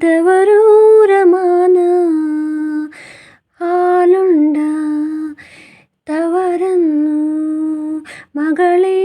തവരൂരമാന ആലുണ്ട തവരന്നു മകളേ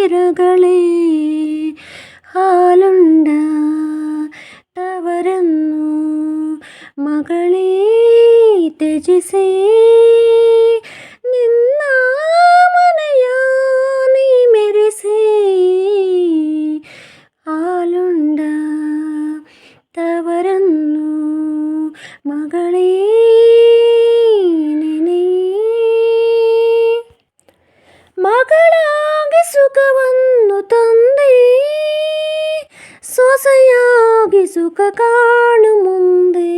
തിരകളെ ഹാലുണ്ട തവരുന്നു. മകളെ തെജിസേ ആലുണ്ട മകളേ ಆಸೆಯಾಗಿ ಸುಖ ಕಾಣು ಮುಂದೆ.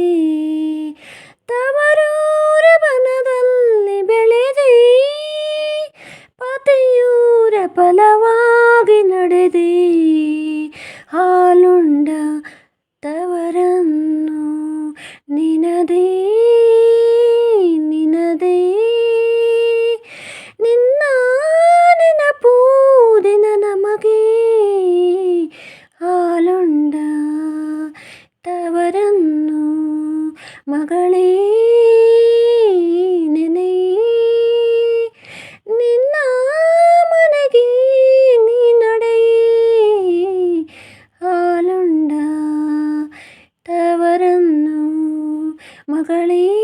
ತವರೂರ ಬನದಲ್ಲಿ ಬೆಳೆದೆ. ಪತಿಯೂರ ಫಲವಾಗಿ ನಡೆದೆ. ಹಾಲು ಮಗಳೇ ನೆನೆಯೇ ನಿನ್ನ ಮನೆಗೆ ನೀ ನಡೆಯೇ ಹಾಲುಂಡ ತವರನ್ನು ಮಗಳೇ.